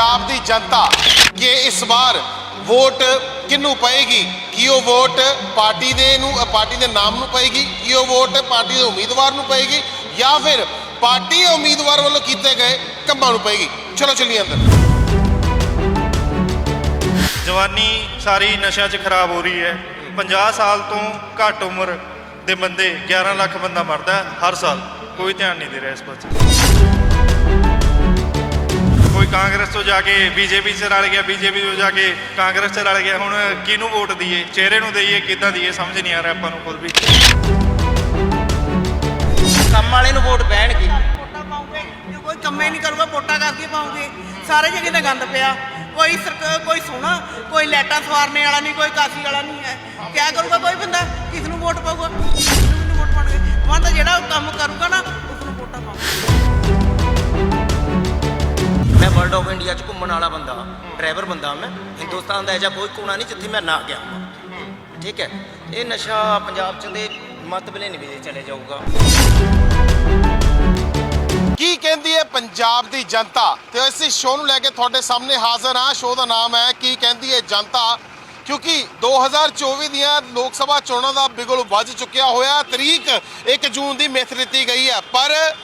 ਪੰਜਾਬ ਦੀ ਜਨਤਾ ਕਿ ਇਸ ਵਾਰ ਵੋਟ ਕਿਹਨੂੰ ਪਏਗੀ? ਕੀ ਉਹ ਵੋਟ ਪਾਰਟੀ ਦੇ ਨੂੰ, ਪਾਰਟੀ ਦੇ ਨਾਮ ਨੂੰ ਪਏਗੀ? ਕੀ ਉਹ ਵੋਟ ਪਾਰਟੀ ਦੇ ਉਮੀਦਵਾਰ ਨੂੰ ਪਏਗੀ? ਜਾਂ ਫਿਰ ਪਾਰਟੀ ਉਮੀਦਵਾਰ ਵੱਲੋਂ ਕੀਤੇ ਗਏ ਕੰਮਾਂ ਨੂੰ ਪਏਗੀ? ਚਲੋ ਚੱਲੀਏ ਅੰਦਰ। ਜਵਾਨੀ ਸਾਰੀ ਨਸ਼ਿਆਂ 'ਚ ਖਰਾਬ ਹੋ ਰਹੀ ਹੈ। 50 ਸਾਲ ਤੋਂ ਘੱਟ ਉਮਰ ਦੇ ਬੰਦੇ 11 ਲੱਖ ਬੰਦਾ ਮਰਦਾ ਹਰ ਸਾਲ। ਕੋਈ ਧਿਆਨ ਨਹੀਂ ਦੇ ਰਿਹਾ ਇਸ ਪਾਸੇ ਕਾਂਗਰਸ ਤੋਂ ਜਾ ਕੇ ਬੀਜੇਪੀ 'ਚ ਰਲ ਗਿਆ ਬੀਜੇਪੀ ਤੋਂ ਜਾ ਕੇ ਕਾਂਗਰਸ 'ਚ ਰਲ ਗਿਆ। ਹੁਣ ਕਿਹਨੂੰ ਵੋਟ ਦਈਏ? ਚਿਹਰੇ ਨੂੰ ਦਈਏ ਕਿੱਦਾਂ ਦਈਏ? ਸਮਝ ਨਹੀਂ ਆ ਰਿਹਾ ਆਪਾਂ ਨੂੰ ਖੁਦ ਵੀ। ਕੰਮ ਵਾਲੇ ਨੂੰ ਵੋਟ ਪੈਣਗੀ। ਵੋਟਾਂ ਪਾਉਂਗੇ। ਜੇ ਕੋਈ ਕੰਮੇ ਨਹੀਂ ਕਰੂਗਾ ਵੋਟਾਂ ਕਰਕੇ ਪਾਉਂਗੇ। ਸਾਰੇ ਜਗ੍ਹਾ ਤੇ ਗੰਦ ਪਿਆ। ਕੋਈ ਸਰਕਾਰ ਕੋਈ ਸੋਹਣਾ ਕੋਈ ਲੈਟਾਂ ਸਵਾਰਨੇ ਵਾਲਾ ਨਹੀਂ ਕੋਈ ਕਾਸੀ ਵਾਲਾ ਨਹੀਂ ਹੈ। ਕਿਆ ਕਰੂਗਾ ਕੋਈ ਬੰਦਾ? ਕਿਸ ਨੂੰ ਵੋਟ ਪਾਊਗਾ? ਕਿਸ ਨੂੰ ਵੋਟ ਪਾਉਣਗੇ? ਮਨ ਤਾਂ ਜਿਹੜਾ ਕੰਮ ਕਰੂਗਾ ਨਾ ਉਸ ਨੂੰ ਵੋਟਾਂ ਪਾਉਂਗੇ ਮੈਂ ਵਰਲਡ ਆਫ ਇੰਡੀਆ 'ਚ ਘੁੰਮਣ ਵਾਲਾ ਬੰਦਾ ਡਰਾਈਵਰ ਬੰਦਾ ਮੈਂ, ਹਿੰਦੁਸਤਾਨ ਦਾ ਐਜਾ ਕੋਈ ਕੋਨਾ ਨਹੀਂ ਜਿੱਥੇ ਮੈਂ ਨਾ ਗਿਆ ਹਾਂ। ਠੀਕ ਹੈ? ਇਹ ਨਸ਼ਾ ਪੰਜਾਬ 'ਚ ਦੇ ਮਤਬਲੇ ਨਹੀਂ ਵੀ ਚਲੇ ਜਾਊਗਾ। ਕੀ ਕਹਿੰਦੀ ਹੈ ਪੰਜਾਬ ਦੀ ਜਨਤਾ? ਤੇ ਇਸ ਸ਼ੋਅ ਨੂੰ ਲੈ ਕੇ ਤੁਹਾਡੇ ਸਾਹਮਣੇ ਹਾਜ਼ਰ ਹਾਂ। ਸ਼ੋਅ ਦਾ ਨਾਮ ਹੈ, ਕੀ ਕਹਿੰਦੀ ਹੈ ਜਨਤਾ? ਕਿਉਂਕਿ 2024 ਦੀਆਂ ਲੋਕ ਸਭਾ ਚੋਣਾਂ ਦਾ ਬਿਗਲ ਵੱਜ ਚੁੱਕਿਆ ਹੋਇਆ। ਤਰੀਕ 1 ਜੂਨ ਦੀ ਮਿਥ ਦਿੱਤੀ ਗਈ ਹੈ। ਪਰ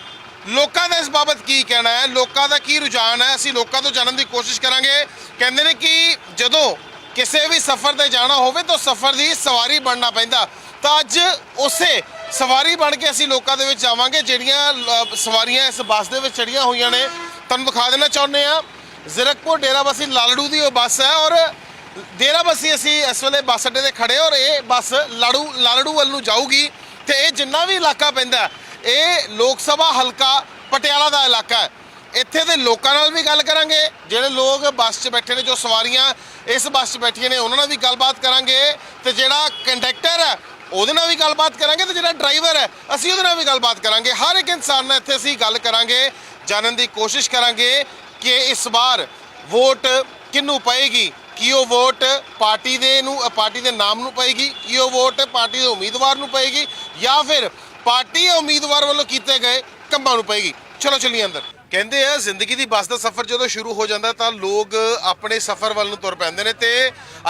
ਲੋਕਾਂ ਦਾ ਇਸ ਬਾਬਤ ਕੀ ਕਹਿਣਾ ਹੈ? ਲੋਕਾਂ ਦਾ ਕੀ ਰੁਝਾਨ ਹੈ? ਅਸੀਂ ਲੋਕਾਂ ਤੋਂ ਜਾਣਨ ਦੀ ਕੋਸ਼ਿਸ਼ ਕਰਾਂਗੇ। ਕਹਿੰਦੇ ਨੇ ਕਿ ਜਦੋਂ ਕਿਸੇ ਵੀ ਸਫ਼ਰ ਤੇ ਜਾਣਾ ਹੋਵੇ ਤਾਂ ਸਫ਼ਰ ਦੀ ਸਵਾਰੀ ਬਣਨਾ ਪੈਂਦਾ। ਤਾਂ ਅੱਜ ਉਸੇ ਸਵਾਰੀ ਬਣ ਕੇ ਅਸੀਂ ਲੋਕਾਂ ਦੇ ਵਿੱਚ ਜਾਵਾਂਗੇ ਜਿਹੜੀਆਂ ਲ- ਸਵਾਰੀਆਂ ਇਸ ਬੱਸ ਦੇ ਵਿੱਚ ਚੜੀਆਂ ਹੋਈਆਂ ਨੇ। ਤੁਹਾਨੂੰ ਦਿਖਾ ਦੇਣਾ ਚਾਹੁੰਦੇ ਆ ਜ਼ੀਰਕਪੁਰ ਡੇਰਾਬੱਸੀ ਲਾਲੜੂ ਦੀ ਉਹ ਬੱਸ ਹੈ ਔਰ ਡੇਰਾਬੱਸੀ ਅਸੀਂ ਇਸ ਵੇਲੇ ਬੱਸ ਅੱਡੇ ਤੇ ਖੜੇ ਔਰ ਇਹ ਬੱਸ ਲਾੜੂ ਲਾਲੜੂ ਵੱਲ ਨੂੰ ਜਾਊਗੀ ਤੇ ਇਹ ਜਿੰਨਾ ਵੀ ਇਲਾਕਾ ਪੈਂਦਾ ਹੈ, ਇਹ ਲੋਕ ਸਭਾ ਹਲਕਾ ਪਟਿਆਲਾ ਦਾ ਇਲਾਕਾ ਹੈ। ਇੱਥੇ ਦੇ ਲੋਕਾਂ ਨਾਲ ਵੀ ਗੱਲ ਕਰਾਂਗੇ। ਜਿਹੜੇ ਲੋਕ ਬੱਸ 'ਚ ਬੈਠੇ ਨੇ, ਜੋ ਸਵਾਰੀਆਂ ਇਸ ਬੱਸ 'ਚ ਬੈਠੀਆਂ ਨੇ, ਉਹਨਾਂ ਨਾਲ ਵੀ ਗੱਲਬਾਤ ਕਰਾਂਗੇ ਤੇ ਜਿਹੜਾ ਕੰਡਕਟਰ ਹੈ, ਉਹਦੇ ਨਾਲ ਵੀ ਗੱਲਬਾਤ ਕਰਾਂਗੇ ਤੇ ਜਿਹੜਾ ਡਰਾਈਵਰ ਹੈ, ਅਸੀਂ ਉਹਦੇ ਨਾਲ ਵੀ ਗੱਲਬਾਤ ਕਰਾਂਗੇ। ਹਰ ਇੱਕ ਇਨਸਾਨ ਨਾਲ ਇੱਥੇ ਅਸੀਂ ਗੱਲ ਕਰਾਂਗੇ, ਜਾਣਨ ਦੀ ਕੋਸ਼ਿਸ਼ ਕਰਾਂਗੇ ਕਿ ਇਸ ਵਾਰ ਵੋਟ ਕਿਹਨੂੰ ਪਏਗੀ? ਕੀ ਉਹ ਵੋਟ ਪਾਰਟੀ ਦੇ ਨੂੰ ਪਾਰਟੀ ਦੇ ਨਾਮ ਨੂੰ ਪਏਗੀ? ਕੀ ਉਹ ਵੋਟ ਪਾਰਟੀ ਦੇ ਉਮੀਦਵਾਰ ਨੂੰ ਪਏਗੀ? ਜਾਂ ਫਿਰ ਪਾਰਟੀ ਉਮੀਦਵਾਰ ਵੱਲੋਂ ਕੀਤੇ ਗਏ ਕੰਮਾਂ ਨੂੰ ਪਏਗੀ। ਚਲੋ ਚੱਲੀਏ ਅੰਦਰ। ਕਹਿੰਦੇ ਆ, ਜ਼ਿੰਦਗੀ ਦੀ ਬੱਸ ਦਾ ਸਫ਼ਰ ਜਦੋਂ ਸ਼ੁਰੂ ਹੋ ਜਾਂਦਾ ਤਾਂ ਲੋਕ ਆਪਣੇ ਸਫ਼ਰ ਵੱਲ ਨੂੰ ਤੁਰ ਪੈਂਦੇ ਨੇ ਤੇ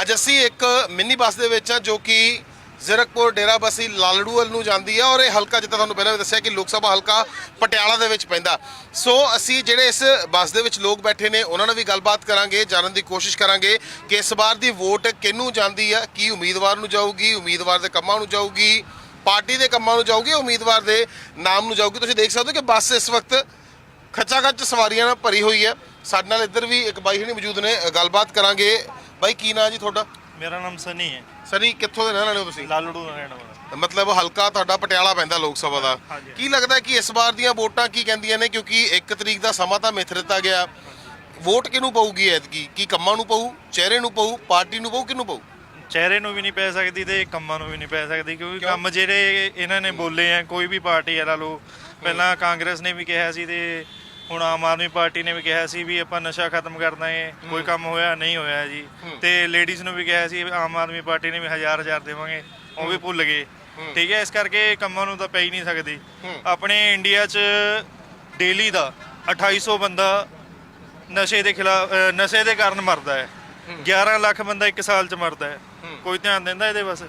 ਅੱਜ ਅਸੀਂ ਇੱਕ ਮਿੰਨੀ ਬੱਸ ਦੇ ਵਿੱਚ ਆ ਜੋ ਕਿ ਜ਼ੀਰਕਪੁਰ ਡੇਰਾ ਡੇਰਾਬੱਸੀ ਲਾਲੜੂ ਵੱਲ ਨੂੰ ਜਾਂਦੀ ਆ ਔਰ ਇਹ ਹਲਕਾ ਜਿੱਦਾਂ ਤੁਹਾਨੂੰ ਪਹਿਲਾਂ ਵੀ ਦੱਸਿਆ ਕਿ ਲੋਕ ਸਭਾ ਹਲਕਾ ਪਟਿਆਲਾ ਦੇ ਵਿੱਚ ਪੈਂਦਾ। ਸੋ ਅਸੀਂ ਜਿਹੜੇ ਇਸ ਬੱਸ ਦੇ ਵਿੱਚ ਲੋਕ ਬੈਠੇ ਨੇ, ਉਹਨਾਂ ਨਾਲ ਵੀ ਗੱਲਬਾਤ ਕਰਾਂਗੇ, ਜਾਣਨ ਦੀ ਕੋਸ਼ਿਸ਼ ਕਰਾਂਗੇ ਕਿ ਇਸ ਵਾਰ ਦੀ ਵੋਟ ਕਿਹਨੂੰ ਜਾਂਦੀ ਆ, ਕੀ ਉਮੀਦਵਾਰ ਨੂੰ ਜਾਊਗੀ, ਉਮੀਦਵਾਰ ਦੇ ਕੰਮਾਂ ਨੂੰ ਜਾਊਗੀ ਪਾਰਟੀ ਦੇ ਕੰਮਾਂ ਨੂੰ ਜਾਊਗੀ ਉਮੀਦਵਾਰ ਦੇ ਨਾਮ ਨੂੰ ਜਾਊਗੀ। ਤੁਸੀਂ ਦੇਖ ਸਕਦੇ ਹੋ ਕਿ ਬੱਸ ਇਸ ਵਕਤ ਖੱਚਾ ਖੱਚ ਸਵਾਰੀਆਂ ਨਾਲ ਭਰੀ ਹੋਈ ਹੈ। ਸਾਡੇ ਨਾਲ ਇੱਧਰ ਵੀ ਇੱਕ ਬਾਈ ਹਣੀ ਮੌਜੂਦ ਨੇ ਗੱਲਬਾਤ ਕਰਾਂਗੇ। ਬਾਈ ਕੀ ਨਾਂ ਜੀ ਤੁਹਾਡਾ? ਮੇਰਾ ਨਾਮ ਸਨੀ ਹੈ। ਸਨੀ ਕਿੱਥੋਂ ਦੇ ਰਹਿਣ ਵਾਲੇ ਹੋ ਤੁਸੀਂ? ਲਾਲੜੂ ਰਹਿਣ ਵਾਲਾ। ਮਤਲਬ ਹਲਕਾ ਤੁਹਾਡਾ ਪਟਿਆਲਾ ਪੈਂਦਾ ਲੋਕ ਸਭਾ ਦਾ। ਕੀ ਲੱਗਦਾ ਕਿ ਇਸ ਵਾਰ ਦੀਆਂ ਵੋਟਾਂ ਕੀ ਕਹਿੰਦੀਆਂ ਨੇ? ਕਿਉਂਕਿ 1 ਤਰੀਕ ਦਾ ਸਮਾਂ ਤਾਂ ਮਿਥ ਦਿੱਤਾ ਗਿਆ। ਵੋਟ ਕਿਹਨੂੰ ਪਊਗੀ ਐਤਕੀ? ਕੀ ਕੰਮਾਂ ਨੂੰ ਪਊ? ਚਿਹਰੇ ਨੂੰ ਪਊ? ਪਾਰਟੀ ਨੂੰ ਪਊ? ਕਿਹਨੂੰ ਪਊ? ਚਿਹਰੇ ਨੂੰ ਵੀ ਨਹੀਂ ਪੈ ਸਕਦੀ ਤੇ ਕੰਮਾਂ ਨੂੰ ਵੀ ਨਹੀਂ ਪੈ ਸਕਦੀ ਕਿਉਂਕਿ ਕੰਮ ਜਿਹੜੇ ਇਹਨਾਂ ਨੇ ਬੋਲੇ ਆ ਕੋਈ ਵੀ ਪਾਰਟੀ ਆ ਲਾ ਲਓ ਪਹਿਲਾਂ ਕਾਂਗਰਸ ਨੇ ਵੀ ਕਿਹਾ ਸੀ ਤੇ ਹੁਣ ਆਮ ਆਦਮੀ ਪਾਰਟੀ ਨੇ ਵੀ ਕਿਹਾ ਸੀ ਵੀ ਆਪਾਂ ਨਸ਼ਾ ਖਤਮ ਕਰਨਾ ਹੈ। ਕੋਈ ਕੰਮ ਹੋਇਆ ਨਹੀਂ ਹੋਇਆ ਜੀ। ਤੇ ਲੇਡੀਜ਼ ਨੂੰ ਵੀ ਕਿਹਾ ਸੀ ਆਮ ਆਦਮੀ ਪਾਰਟੀ ਨੇ ਵੀ ਹਜ਼ਾਰ ਹਜ਼ਾਰ ਦੇਵਾਂਗੇ ਉਹ ਵੀ ਭੁੱਲ ਗਏ। ਠੀਕ ਹੈ ਇਸ ਕਰਕੇ ਕੰਮਾਂ ਨੂੰ ਤਾਂ ਪੈ ਹੀ ਨਹੀਂ ਸਕਦੀ। ਆਪਣੇ ਇੰਡੀਆ 'ਚ ਡੇਲੀ ਦਾ 2800 ਬੰਦਾ ਨਸ਼ੇ ਦੇ ਖਿਲਾਫ ਨਸ਼ੇ ਦੇ ਕਾਰਨ ਮਰਦਾ ਹੈ। 11 ਲੱਖ ਬੰਦਾ ਇੱਕ ਸਾਲ ਚ ਮਰਦਾ ਹੈ। ਕੋਈ ਧਿਆਨ ਦਿੰਦਾ ਇਹਦੇ ਬਸ।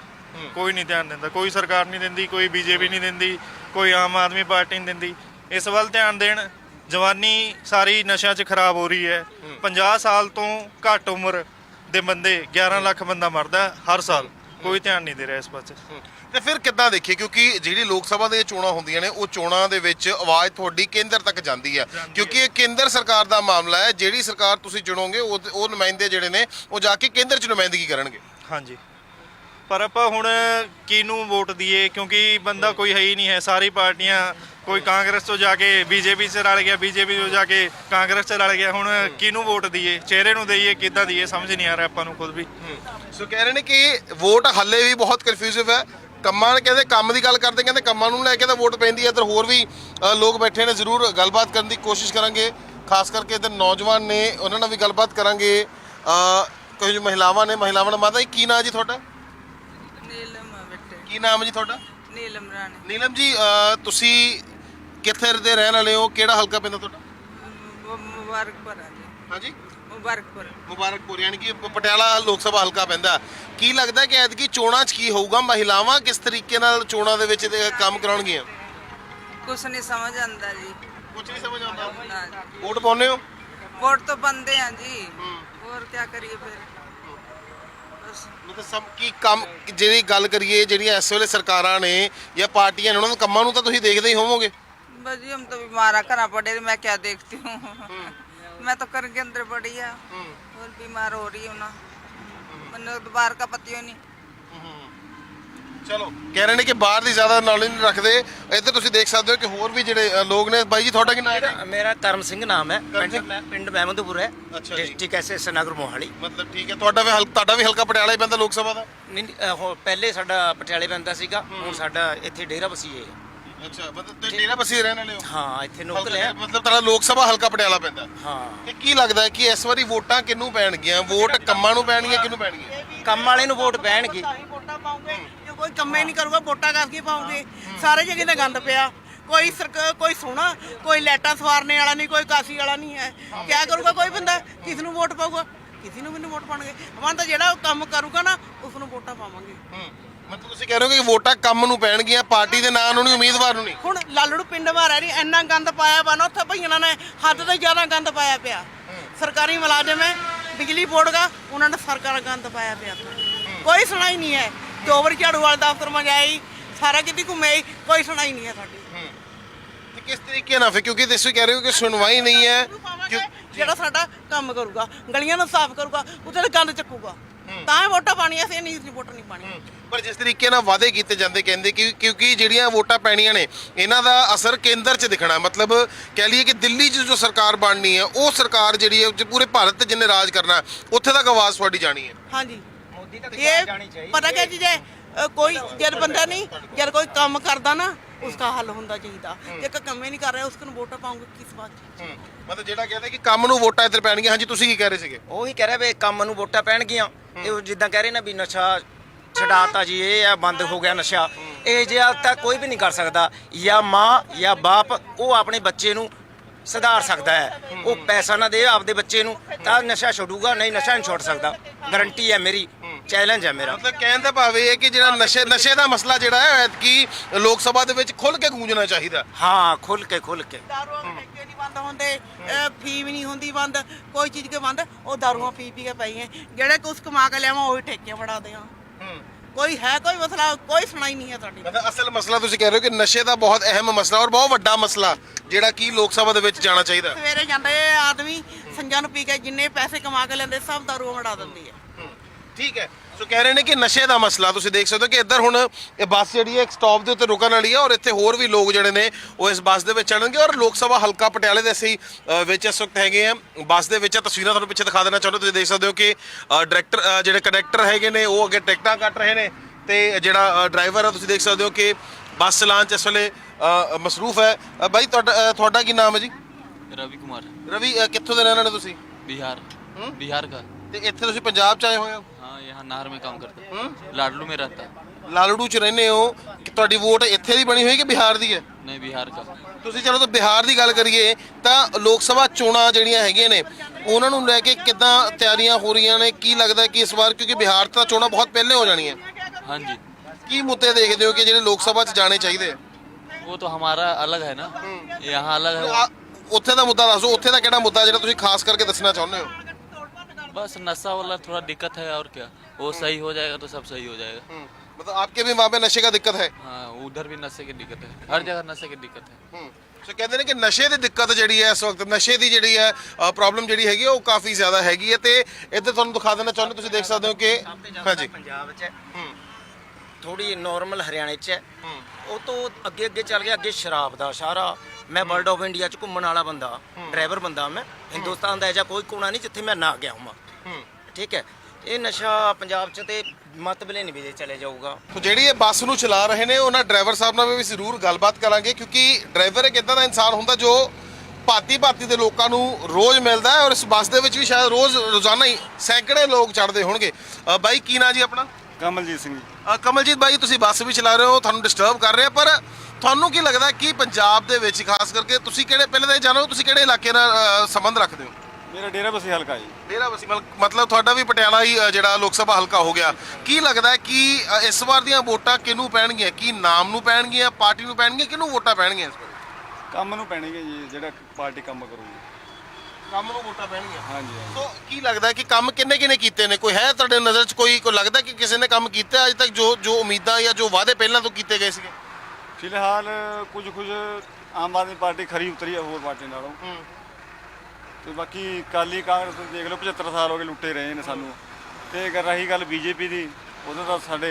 ਕੋਈ ਨਹੀਂ ਧਿਆਨ ਦਿੰਦਾ। ਕੋਈ ਸਰਕਾਰ ਨਹੀਂ ਦਿੰਦੀ ਕੋਈ ਬੀਜੇਪੀ ਨਹੀਂ ਦਿੰਦੀ ਕੋਈ ਆਮ ਆਦਮੀ ਪਾਰਟੀ ਨਹੀਂ ਦਿੰਦੀ। ਇਸ ਵੱਲ ਧਿਆਨ ਦੇਣ ਜਵਾਨੀ ਸਾਰੀ ਨਸ਼ਿਆਂ 'ਚ ਖਰਾਬ ਹੋ ਰਹੀ ਹੈ। 50 ਸਾਲ ਤੋਂ ਘੱਟ ਉਮਰ ਦੇ ਬੰਦੇ 11 ਲੱਖ ਬੰਦਾ ਮਰਦਾ ਹਰ ਸਾਲ। ਕੋਈ ਧਿਆਨ ਨਹੀਂ ਦੇ ਰਿਹਾ ਇਸ ਪਾਸੇ ਤੇ ਫਿਰ ਕਿੱਦਾਂ ਦੇਖੀਏ? ਕਿਉਂਕਿ ਜਿਹੜੀ ਲੋਕ ਸਭਾ ਦੀਆਂ ਚੋਣਾਂ ਹੁੰਦੀਆਂ ਨੇ ਉਹ ਚੋਣਾਂ ਦੇ ਵਿੱਚ ਆਵਾਜ਼ ਤੁਹਾਡੀ ਕੇਂਦਰ ਤੱਕ ਜਾਂਦੀ ਹੈ। ਕਿਉਂਕਿ ਇਹ ਕੇਂਦਰ ਸਰਕਾਰ ਦਾ ਮਾਮਲਾ ਹੈ। ਜਿਹੜੀ ਸਰਕਾਰ ਤੁਸੀਂ ਚੁਣੋਗੇ ਉਹ ਉਹ ਨੁਮਾਇੰਦੇ ਜਿਹੜੇ ਨੇ ਉਹ ਜਾ ਕੇ ਕੇਂਦਰ 'ਚ ਨੁਮਾਇੰਦਗੀ ਕਰਨਗੇ। ਹਾਂਜੀ। ਪਰ ਆਪਾਂ ਹੁਣ ਕਿਹਨੂੰ ਵੋਟ ਦਈਏ? ਕਿਉਂਕਿ ਬੰਦਾ ਕੋਈ ਹੈ ਹੀ ਨਹੀਂ ਹੈ। ਸਾਰੀ ਪਾਰਟੀਆਂ ਕੋਈ ਕਾਂਗਰਸ ਤੋਂ ਜਾ ਕੇ ਬੀਜੇਪੀ 'ਚ ਰਲ ਗਿਆ, ਬੀਜੇਪੀ ਤੋਂ ਜਾ ਕੇ ਕਾਂਗਰਸ 'ਚ ਰਲ ਗਿਆ। ਹੁਣ ਕਿਹਨੂੰ ਵੋਟ ਦਈਏ? ਚਿਹਰੇ ਨੂੰ ਦਈਏ? ਕਿੱਦਾਂ ਦਈਏ? ਸਮਝ ਨਹੀਂ ਆ ਰਿਹਾ ਆਪਾਂ ਨੂੰ ਖੁਦ ਵੀ। ਸੋ ਕਹਿ ਰਹੇ ਨੇ ਕਿ ਵੋਟ ਹੱਲੇ ਵੀ ਬਹੁਤ ਕਨਫਿਊਜ਼ਿਵ ਹੈ। ਕੰਮਾਂ ਕਹਿੰਦੇ ਕੰਮ ਦੀ ਗੱਲ ਕਰਦੇ, ਕਹਿੰਦੇ ਕੰਮਾਂ ਨੂੰ ਲੈ ਕੇ ਤਾਂ ਵੋਟ ਪੈਂਦੀ ਹੈ। ਇੱਧਰ ਹੋਰ ਵੀ ਲੋਕ ਬੈਠੇ ਨੇ, ਜ਼ਰੂਰ ਗੱਲਬਾਤ ਕਰਨ ਦੀ ਕੋਸ਼ਿਸ਼ ਕਰਾਂਗੇ। ਖਾਸ ਕਰਕੇ ਇੱਧਰ ਨੌਜਵਾਨ ਨੇ, ਉਹਨਾਂ ਨਾਲ ਵੀ ਗੱਲਬਾਤ ਕਰਾਂਗੇ। ਕੁਝ ਮਹਿਲਾਵਾਂ ਨੇ? ਮਹਿਲਾਵਾਂ ਨਾਲ ਮਾਤਾ ਜੀ ਕੀ ਨਾਂ ਜੀ ਤੁਹਾਡਾ? ਨੀਲਮ ਬੇਟੇ। ਕੀ ਨਾਮ ਜੀ ਤੁਹਾਡਾ? ਨੀਲਮ ਰਾਣੀ। ਨੀਲਮ ਜੀ ਤੁਸੀਂ ਕਿੱਥੇ ਦੇ ਰਹਿਣ ਵਾਲੇ ਹੋ? ਕਿਹੜਾ ਹਲਕਾ ਪੈਂਦਾ ਤੁਹਾਡਾ? ਮੁਬਾਰਕਪੁਰ ਆ ਜੀ। ਹਾਂਜੀ? ਮੁਬਾਰਕਪੁਰ। ਮੁਬਾਰਕਪੁਰ ਯਾਨੀ ਕਿ ਪ- ਪਟਿਆਲਾ ਲੋਕ ਸਭਾ ਹਲਕਾ ਪੈਂਦਾ। ਕੀ ਲੱਗਦਾ ਕਿ ਐਤਕੀ ਚੋਣਾਂ 'ਚ ਕੀ ਹੋਊਗਾ? ਮਹਿਲਾਵਾਂ ਕਿਸ ਤਰੀਕੇ ਨਾਲ ਚੋਣਾਂ ਦੇ ਵਿੱਚ ਦੇ ਕੰਮ ਕਰਾਉਣਗੀਆਂ? ਕੁਛ ਨਹੀਂ ਸਮਝ ਆਉਂਦਾ ਜੀ। ਕੁਝ ਨਹੀਂ ਸਮਝ ਆਉਂਦਾ? ਨਾ ਜੀ। ਵੋਟ ਪਾਉਂਦੇ ਹੋ? ਵੋਟ ਤੋਂ ਬੰਦੇ ਆ ਜੀ। ਹੋਰ ਕੀ ਕਰੀਏ ਫਿਰ ਬਸ ਮਤਲਬ ਸਭ ਕੀ ਕੰਮ ਜਿਹੜੀ ਗੱਲ ਕਰੀਏ ਜਿਹੜੀਆਂ ਇਸ ਵੇਲੇ ਸਰਕਾਰਾਂ ਨੇ ਜਾਂ ਪਾਰਟੀਆਂ ਨੇ ਉਹਨਾਂ ਦੇ ਕੰਮਾਂ ਨੂੰ ਤਾਂ ਤੁਸੀਂ ਦੇਖਦੇ ਹੀ ਹੋਵੋਗੇ बस जी हम तो बीमार करा पड़े मैं क्या देखती हूँ मैं तो कर के अंदर पड़ी है और बीमार हो रही हूँ ना मैंने तो बाहर का पति हो नहीं ਚਲੋ ਕਹਿ ਰਹੇ ਨੇ ਕਿ ਬਾਹਰ ਦੀ ਜ਼ਿਆਦਾ ਨੌਲੇਜ ਨਹੀਂ ਰੱਖਦੇ। ਇੱਧਰ ਤੁਸੀਂ ਦੇਖ ਸਕਦੇ ਹੋ ਕਿ ਹੋਰ ਵੀ ਜਿਹੜੇ ਅ, ਲੋਕ ਨੇ। ਬਾਈ ਜੀ ਤੁਹਾਡਾ ਕੀ ਨਾਮ ਹੈ ਮੇਰਾ ਕਰਮ ਸਿੰਘ ਨਾਮ ਹੈ। ਪਿੰਡ। ਮੈਂ- ਪਿੰਡ ਮਹਿਮਦਪੁਰ ਹੈ। ਅੱਛਾ ਜੀ। District SS Nagar Mohali. ਮਤਲਬ ਠੀਕ ਹੈ। ਤੁਹਾਡਾ ਵੀ ਹਲਕਾ ਤੁਹਾਡਾ ਵੀ ਹਲਕਾ ਪਟਿਆਲਾ ਹੀ ਪੈਂਦਾ ਲੋਕ ਸਭਾ ਦਾ? ਨਹੀਂ ਨਹੀਂ, ਅਹ, ਉਹ ਪਹਿਲੇ ਸਾਡਾ ਪਟਿਆਲੇ ਪੈਂਦਾ ਸੀਗਾ। ਹੁਣ ਸਾਡਾ ਇੱਥੇ ਡੇਰਾ ਬਸੀਏ ਅੱਛਾ ਮਤਲਬ ਤੁਸੀਂ ਡੇਰਾ ਬਸੀ ਰਹਿਣ ਵਾਲੇ ਹੋ? ਹਾਂ ਇੱਥੇ ਨੋਕਲ ਹੈ। ਮਤਲਬ ਤੁਹਾਡਾ ਲੋਕ ਸਭਾ ਹਲਕਾ ਪਟਿਆਲਾ ਪੈਂਦਾ। ਹਾਂ। ਤੇ ਕੀ ਲੱਗਦਾ ਹੈ ਕਿ ਇਸ ਵਾਰੀ ਵੋਟਾਂ ਕਿਹਨੂੰ ਪੈਣਗੀਆਂ? ਵੋਟ ਕੰਮਾਂ ਨੂੰ ਪੈਣਗੀਆਂ ਕਿਹਨੂੰ ਪੈਣਗੀਆਂ? ਕੰਮ ਵਾਲੇ ਨੂੰ ਵੋਟ ਪੈਣਗੇ। ਹੀ ਕੋਈ ਕੰਮੇ ਨਹੀਂ ਕਰੂਗਾ ਵੋਟਾਂ ਕਰਕੇ ਪਾਉਂਗੇ? ਸਾਰੇ ਜਗ੍ਹਾ ਤੇ ਗੰਦ ਪਿਆ। ਕੋਈ ਸਰਕਾਰ ਕੋਈ ਸੋਣਾ ਕੋਈ ਲੈਟਾਂ ਸਵਾਰਨੇ ਵਾਲਾ ਨਹੀਂ ਕੋਈ ਕਾਸੀ ਵਾਲਾ ਨਹੀਂ ਹੈ। ਕਿਆ ਕਰੂਗਾ ਕੋਈ ਬੰਦਾ? ਕਿਸ ਨੂੰ ਵੋਟ ਪਾਊਗਾ? ਕਿਸੇ ਨੂੰ ਨਹੀਂ ਵੋਟ ਪਾਣਗੇ ਅਮਨ ਤਾਂ ਜਿਹੜਾ ਉਹ ਕੰਮ ਕਰੂਗਾ ਨਾ ਉਸ ਨੂੰ ਵੋਟਾਂ ਪਾਵਾਂਗੇ। ਮਤਲਬ ਤੁਸੀਂ ਕਹਿ ਰਹੇ ਹੋ ਕਿ ਵੋਟਾਂ ਕੰਮ ਨੂੰ ਪੈਣਗੀਆਂ ਪਾਰਟੀ ਦੇ ਨਾਂ ਨੂੰ ਨਹੀਂ ਉਮੀਦਵਾਰ ਨੂੰ ਨਹੀਂ। ਹੁਣ ਲਾਲੜੂ ਪਿੰਡ ਮਾਰਿਆ ਨਹੀਂ ਇੰਨਾ ਗੰਦ ਪਾਇਆ ਵਾ ਨਾ ਉੱਥੇ ਭਈਆਂ ਨੇ ਹੱਦ ਤੋਂ ਜ਼ਿਆਦਾ ਗੰਦ ਪਾਇਆ ਪਿਆ। ਸਰਕਾਰੀ ਮੁਲਾਜ਼ਮ ਹੈ ਬਿਜਲੀ ਬੋਰਡ ਦਾ ਉਹਨਾਂ ਨੇ ਸਰਕਾਰ ਗੰਦ ਪਾਇਆ ਪਿਆ। ਕੋਈ ਸੁਣਾਈ ਨਹੀਂ ਹੈ। ਦੋ ਵਾਰ ਝਾੜੂ ਵਾਲੇ ਦਫ਼ਤਰ ਮੈਂ ਜਾਈ ਸਾਰਾ ਕਿਤੇ ਘੁੰਮੇ ਕੋਈ ਸੁਣਾਈ ਨਹੀਂ ਹੈ ਸਾਡੀ। ਤੇ ਕਿਸ ਤਰੀਕੇ ਨਾਲ ਫਿਰ? ਕਿਉਂਕਿ ਤੁਸੀਂ ਕਹਿ ਰਹੇ ਹੋ ਕਿ ਸੁਣਵਾਈ ਨਹੀਂ ਹੈ ਕਿਉਂ ਜਿਹੜਾ ਸਾਡਾ ਕੰਮ ਕਰੂਗਾ ਗਲੀਆਂ ਨੂੰ ਸਾਫ਼ ਕਰੂਗਾ ਉੱਥੇ ਤੇ ਗੰਦ ਚੱਕੂਗਾ। ਤਾਂ ਇਹ ਵੋਟਾਂ ਪਾਣੀਆਂ ਸੀ ਨਹੀਂ ਸੀ ਵੋਟ ਨਹੀਂ ਪਾਣੀ ਪਰ ਜਿਸ ਤਰੀਕੇ ਨਾਲ ਵਾਅਦੇ ਕੀਤੇ ਜਾਂਦੇ ਕਹਿੰਦੇ ਕਿ ਕਿਉਂਕਿ ਜਿਹੜੀਆਂ ਵੋਟਾਂ ਪੈਣੀਆਂ ਨੇ ਇਹਨਾਂ ਦਾ ਅਸਰ ਕੇਂਦਰ 'ਚ ਦਿਖਣਾ। ਮਤਲਬ ਕਹਿ ਲਈਏ ਕਿ ਦਿੱਲੀ 'ਚ ਜੋ ਸਰਕਾਰ ਬਣਨੀ ਹੈ ਉਹ ਸਰਕਾਰ ਜਿਹੜੀ ਹੈ ਉਹ 'ਚ ਪੂਰੇ ਭਾਰਤ ਤੇ ਜਿੰਨੇ ਰਾਜ ਕਰਨਾ ਉੱਥੇ ਤੱਕ ਆਵਾਜ਼ ਤੁਹਾਡੀ ਜਾਣੀ ਹੈ। ਹਾਂਜੀ। ਇਹ ਜਾਣੀ ਚਾਹੀਦੀ ਪਤਾ ਕਿ ਜੀ ਜੇ ਅ, ਕੋਈ ਜਦ ਬੰਦਾ ਨਹੀਂ ਜਦ ਕੋਈ ਕੰਮ ਕਰਦਾ ਨਾ ਉਸਦਾ ਹੱਲ ਹੁੰਦਾ ਚਾਹੀਦਾ। ਜੇ ਕੋਈ ਕੰਮ ਹੀ ਨਹੀਂ ਕਰ ਰਿਹਾ ਉਸ ਨੂੰ ਵੋਟਾਂ ਪਾਉਂਗੇ ਕਿਸ ਬਾਤ 'ਚ? ਮਤਲਬ ਜਿਹੜਾ ਕਹਿੰਦਾ ਕਿ ਕੰਮ ਨੂੰ ਵੋਟਾਂ ਇੱਧਰ ਪੈਣਗੀਆਂ। ਹਾਂਜੀ ਤੁਸੀਂ ਕੀ ਕਹਿ ਰਹੇ ਸੀਗੇ? ਉਹੀ ਕਹਿ ਰਿਹਾ ਵੀ ਕੰਮ ਨੂੰ ਵੋਟਾਂ ਪੈਣਗੀਆਂ। ਇਹ ਉਹ ਜਿੱਦਾਂ ਕਹਿ ਰਹੇ ਨਾ ਵੀ ਨਸ਼ਾ ਛਡਾਤਾ ਜੀ ਇਹ ਆ ਬੰਦ ਹੋ ਗਿਆ ਨਸ਼ਾ। ਇਹ ਜਿਹਾ ਤਾਂ ਕੋਈ ਵੀ ਨਹੀਂ ਕਰ ਸਕਦਾ। ਜਾਂ ਮਾਂ ਜਾਂ ਬਾਪ ਉਹ ਆਪਣੇ ਬੱਚੇ ਨੂੰ ਸੁਧਾਰ ਸਕਦਾ ਹੈ। ਉਹ ਪੈਸਾ ਨਾ ਦੇ ਆਪਦੇ ਬੱਚੇ ਨੂੰ। ਤਾਂ ਨਸ਼ਾ ਛੱਡੂਗਾ ਨਹੀਂ ਨਸ਼ਾ ਨਹੀਂ ਛੱਡ ਸਕਦਾ। ਗਰੰਟੀ ਹੈ ਮੇਰੀ। ਚੈਲੰਜ ਹੈ ਮੇਰਾ। ਮਤਲਬ ਕਹਿਣ ਦਾ ਭਾਵ ਇਹ ਹੈ ਕਿ ਜਿਹੜਾ ਨਸ਼ੇ ਨਸ਼ੇ ਦਾ ਮਸਲਾ ਜਿਹੜਾ ਹੈ ਕਿ ਲੋਕ ਸਭਾ ਦੇ ਵਿੱਚ ਖੁੱਲ ਕੇ ਗੂੰਜਣਾ ਚਾਹੀਦਾ। ਹਾਂ ਖੁੱਲ ਕੇ ਖੁੱਲ ਕੇ। ਦਾਰੂਆਂ ਦੇ ਠੇਕੇ ਨਹੀਂ ਬੰਦ ਹੁੰਦੇ। ਅ, ਫੀ ਵੀ ਨਹੀਂ ਹੁੰਦੀ ਬੰਦ। ਕੋਈ ਚੀਜ਼ ਕੇ ਬੰਦ ਉਹ ਦਾਰੂਆਂ ਪੀ ਪੀ ਕੇ ਪਈਆਂ ਜਿਹੜੇ ਕੁਛ ਕਮਾ ਕੇ ਲਿਆਵਾਂ ਉਹੀ ਠੇਕੇ ਫੜਾ ਦਿਆਂ। ਕੋਈ ਹੈ ਕੋਈ ਮਸਲਾ ਕੋਈ ਸੁਣਾਈ ਨਹੀਂ ਹੈ ਮਤਲਬ ਅਸਲ ਮਸਲਾ ਤੁਸੀਂ ਕਹਿ ਰਹੇ ਹੋ ਕਿ ਨਸ਼ੇ ਦਾ ਬਹੁਤ ਅਹਿਮ ਮਸਲਾ ਔਰ ਬਹੁਤ ਵੱਡਾ ਮਸਲਾ ਜਿਹੜਾ ਕਿ ਲੋਕ ਸਭਾ ਦੇ ਵਿੱਚ ਜਾਣਾ ਚਾਹੀਦਾ। ਸਵੇਰੇ ਜਾਂਦੇ ਆਦਮੀ ਸੰਜਾਂ ਨੂੰ ਪੀ ਕੇ ਜਿੰਨੇ ਪੈਸੇ ਕਮਾ ਕੇ ਲੈਂਦੇ ਸਭ ਦਾਰੂ ਵੜਾ ਦਿੰਦੀ ਹੈ। ਠੀਕ ਹੈ ਸੋ ਕਹਿ ਰਹੇ ਨੇ ਕਿ ਨਸ਼ੇ ਦਾ ਮਸਲਾ ਤੁਸੀਂ ਦੇਖ ਸਕਦੇ ਹੋ ਕਿ ਇੱਧਰ ਹੁਣ ਇਹ ਬੱਸ ਜਿਹੜੀ ਹੈ ਇੱਕ ਸਟਾਪ ਦੇ ਉੱਤੇ ਰੁਕਣ ਵਾਲੀ ਹੈ ਔਰ ਇੱਥੇ ਹੋਰ ਵੀ ਲੋਕ ਜਿਹੜੇ ਨੇ ਉਹ ਇਸ ਬੱਸ ਦੇ ਵਿੱਚ ਚੜਨਗੇ ਔਰ ਲੋਕ ਸਭਾ ਹਲਕਾ ਪਟਿਆਲੇ ਦੇ ਅਸੀਂ ਅ, ਵਿੱਚ ਇਸ ਵਕਤ ਹੈਗੇ ਆ ਬੱਸ ਦੇ ਵਿੱਚ ਤਸਵੀਰਾਂ ਤੁਹਾਨੂੰ ਪਿੱਛੇ ਦਿਖਾ ਦੇਣਾ ਚਾਹੁੰਦਾ ਤੁਸੀਂ ਦੇਖ ਸਕਦੇ ਹੋ ਕਿ ਡਾਇਰੈਕਟਰ ਜਿਹੜੇ ਕੰਡਕਟਰ ਹੈਗੇ ਨੇ ਉਹ ਅੱਗੇ ਟਿਕਟਾਂ ਕੱਟ ਰਹੇ ਨੇ ਤੇ ਜਿਹੜਾ ਡਰਾਈਵਰ ਹੈ ਤੁਸੀਂ ਦੇਖ ਸਕਦੇ ਹੋ ਕਿ ਬੱਸ ਚਲਾਉਣ 'ਚ ਇਸ ਵੇਲੇ ਅ, ਮਸਰੂਫ ਹੈ ਅ, ਬਾਈ ਤੁਹਾਡਾ ਅ, ਤੁਹਾਡਾ ਕੀ ਨਾਮ ਹੈ ਜੀ रवि कुमार ਰਵੀ ਅ, ਕਿੱਥੋਂ ਦੇ ਰਹਿਣ ਵਾਲੇ ਤੁਸੀਂ बिहार हम्म? बिहार का ਤੇ ਇੱਥੇ ਤੁਸੀਂ ਪੰਜਾਬ 'ਚ ਆਏ ਹੋਏ ਹੋ हाँ यहाँ नाहर में काम करता है लाडलू में रहता है ਲਾਲੜੂ 'ਚ ਰਹਿੰਦੇ ਹੋ ਕਿ ਤੁਹਾਡੀ ਵੋਟ ਇੱਥੇ ਦੀ ਬਣੀ ਹੋਈ ਕਿ ਬਿਹਾਰ ਦੀ ਹੈ नहीं बिहार का ਤੁਸੀਂ ਚਲੋ ਤਾਂ ਬਿਹਾਰ ਦੀ ਗੱਲ ਕਰੀਏ ਤਾਂ ਲੋਕ ਸਭਾ ਚੋਣਾਂ ਜਿਹੜੀਆਂ ਹੈਗੀਆਂ ਨੇ ਉਹਨਾਂ ਨੂੰ ਲੈ ਕੇ ਕਿੱਦਾਂ ਤਿਆਰੀਆਂ ਹੋ ਰਹੀਆਂ ਨੇ ਕੀ ਲੱਗਦਾ ਕਿ ਇਸ ਵਾਰ ਕਿਉਂਕਿ ਬਿਹਾਰ 'ਚ ਤਾਂ ਚੋਣਾਂ ਬਹੁਤ ਪਹਿਲੇ ਹੋ ਜਾਣੀਆਂ हाँ जी ਕੀ ਮੁੱਦੇ ਦੇਖਦੇ ਹੋ ਕਿ ਜਿਹੜੇ ਲੋਕ ਸਭਾ 'ਚ ਜਾਣੇ ਚਾਹੀਦੇ ਆ वो तो हमारा अलग है ना यहाँ अलग है ਆ- ਉੱਥੇ ਦਾ ਮੁੱਦਾ ਦੱਸੋ ਉੱਥੇ ਦਾ ਕਿਹੜਾ ਮੁੱਦਾ ਜਿਹੜਾ ਤੁਸੀਂ ਖਾਸ ਕਰਕੇ ਦੱਸਣਾ ਚਾਹੁੰਦੇ ਹੋ बस नशा वाला थोड़ा दिक्कत है और क्या वो सही हो जाएगा तो सब सही हो जाएगा मतलब आपके भी वहाँ पे नशे का दिक्कत है हाँ उधर भी नशे की दिक्कत है हर जगह नशे की दिक्कत है ਸੋ ਕਹਿੰਦੇ ਨੇ ਕਿ ਨਸ਼ੇ ਦੀ ਦਿੱਕਤ ਜਿਹੜੀ ਹੈ ਇਸ ਵਕਤ ਨਸ਼ੇ ਦੀ ਜਿਹੜੀ ਹੈ ਪ੍ਰੋਬਲਮ ਜਿਹੜੀ ਹੈਗੀ ਹੈ, ਉਹ ਕਾਫੀ ਜ਼ਿਆਦਾ ਹੈਗੀ ਹੈ ਤੇ ਇੱਧਰ ਤੁਹਾਨੂੰ ਦਿਖਾ ਦੇਣਾ ਚਾਹੁੰਦੇ ਤੁਸੀਂ ਦੇਖ ਸਕਦੇ ਹੋ ਕਿ ਹਾਂਜੀ ਪੰਜਾਬ 'ਚ ਹੈ ਥੋੜੀ ਨਾਰਮਲ ਹਰਿਆਣੇ 'ਚ ਹੈ ਉਹ ਤੋਂ ਅੱਗੇ ਅੱਗੇ ਚੱਲ ਗਿਆ ਅੱਗੇ ਸ਼ਰਾਬ ਦਾ ਸਾਰਾ ਮੈਂ ਵਰਲਡ ਆਫ ਇੰਡੀਆ 'ਚ ਘੁੰਮਣ ਵਾਲਾ ਬੰਦਾ ਡਰਾਈਵਰ ਬੰਦਾ ਮੈਂ ਹਿੰਦੁਸਤਾਨ ਦਾ ਐਜਾ ਕੋਈ ਕੋਨਾ ਨਹੀਂ ਜਿੱਥੇ ਮੈਂ ਨਾ ਗਿਆ ਹਾਂ ਠੀਕ ਹੈ। ਇਹ ਨਸ਼ਾ ਪੰਜਾਬ 'ਚ ਤੇ ਮਤਬਲੇ ਨਹੀਂ ਵੀ ਚਲੇ ਜਾਊਗਾ। ਤੋ ਜਿਹੜੀ ਇਹ ਬੱਸ ਨੂੰ ਚਲਾ ਰਹੇ ਨੇ ਉਹਨਾਂ ਡਰਾਈਵਰ ਸਾਹਿਬ ਨਾਲ ਵੀ ਜ਼ਰੂਰ ਗੱਲਬਾਤ ਕਰਾਂਗੇ ਕਿਉਂਕਿ ਡਰਾਈਵਰ ਇੱਕ ਇਦਾਂ ਦਾ ਇਨਸਾਨ ਹੁੰਦਾ ਜੋ ਭਾਂਤੀ ਭਾਂਤੀ ਦੇ ਲੋਕਾਂ ਨੂੰ ਰੋਜ਼ ਮਿਲਦਾ ਹੈ ਔਰ ਇਸ ਬੱਸ ਦੇ ਵਿੱਚ ਵੀ ਸ਼ਾਇਦ ਰੋਜ਼ ਰੋਜ਼ਾਨਾ ਹੀ ਸੈਂਕੜੇ ਲੋਕ ਚੜ੍ਹਦੇ ਹੋਣਗੇ। ਅ, ਬਾਈ ਕੀ ਨਾਂ ਜੀ ਆਪਣਾ? ਕਮਲਜੀਤ ਸਿੰਘ ਜੀ। ਅ, ਕਮਲਜੀਤ ਬਾਈ ਤੁਸੀਂ ਬੱਸ ਵੀ ਚਲਾ ਰਹੇ ਹੋ ਤੁਹਾਨੂੰ ਡਿਸਟਰਬ ਕਰ ਰਹੇ ਆ ਪਰ ਤੁਹਾਨੂੰ ਕੀ ਲੱਗਦਾ ਕਿ ਪੰਜਾਬ ਦੇ ਵਿੱਚ ਖਾਸ ਕਰਕੇ ਤੁਸੀਂ ਕਿਹੜੇ ਪਹਿਲੇ ਤਾਂ ਇਹ ਜਾਣੋ ਤੁਸੀਂ ਕਿਹੜੇ ਇਲਾਕੇ ਨਾਲ ਅ, ਸੰਬੰਧ ਰੱਖਦੇ ਹੋ? ਮੇਰਾ ਡੇਰਾ ਬਸੀ ਹਲਕਾ ਜੀ। ਡੇਰਾ ਬਸੀ ਮਤਲਬ ਤੁਹਾਡਾ ਵੀ ਪਟਿਆਲਾ ਹੀ ਅ, ਜਿਹੜਾ ਲੋਕ ਸਭਾ ਹਲਕਾ ਹੋ ਗਿਆ। ਕੀ ਲੱਗਦਾ ਹੈ ਕਿ ਅ, ਇਸ ਵਾਰ ਦੀਆਂ ਵੋਟਾਂ ਕਿਹਨੂੰ ਪੈਣਗੀਆਂ? ਕੀ ਨਾਮ ਨੂੰ ਪੈਣਗੀਆਂ? ਪਾਰਟੀ ਨੂੰ ਪੈਣਗੀਆਂ? ਕਿਹਨੂੰ ਵੋਟਾਂ ਪੈਣਗੀਆਂ ਇਸ ਵਾਰ? ਕੰਮ ਨੂੰ ਪੈਣਗੇ ਜੀ ਜਿਹੜਾ ਪਾਰਟੀ ਕੰਮ ਕਰੂਗੀ। ਕੰਮ ਨੂੰ ਵੋਟਾਂ ਪੈਣਗੀਆਂ? ਹਾਂਜੀ ਹਾਂਜੀ। ਸੋ ਕੀ ਲੱਗਦਾ ਕਿ ਕੰਮ ਕਿੰਨੇ ਕਿੰਨੇ ਕੀਤੇ ਨੇ? ਕੋਈ ਹੈ ਤੁਹਾਡੇ ਨਜ਼ਰ 'ਚ ਕੋਈ ਕੋਈ ਲੱਗਦਾ ਕਿ ਕਿਸੇ ਨੇ ਕੰਮ ਕੀਤਾ ਅਜੇ ਤੱਕ ਜੋ ਜੋ ਉਮੀਦਾਂ ਜਾਂ ਜੋ ਵਾਅਦੇ ਪਹਿਲਾਂ ਤੋਂ ਕੀਤੇ ਗਏ ਸੀਗੇ? ਫਿਲਹਾਲ ਕੁਝ ਕੁਝ ਆਮ ਆਦਮੀ ਪਾਰਟੀ ਖਰੀ ਉਤਰੀ ਹੈ ਹੋਰ ਪਾਰਟੀ ਨਾਲੋਂ। ਤੇ ਬਾਕੀ ਕਾਲੀ ਕਾਂਗਰਸ ਤੁਸੀਂ ਦੇਖ ਲਓ 75 ਸਾਲ ਹੋ ਗਏ ਲੁੱਟੇ ਰਹੇ ਨੇ ਸਾਨੂੰ। ਤੇ ਅਗਰ ਰਹੀ ਗੱਲ ਬੀਜੇਪੀ ਦੀ ਉਹਦਾ ਤਾਂ ਸਾਡੇ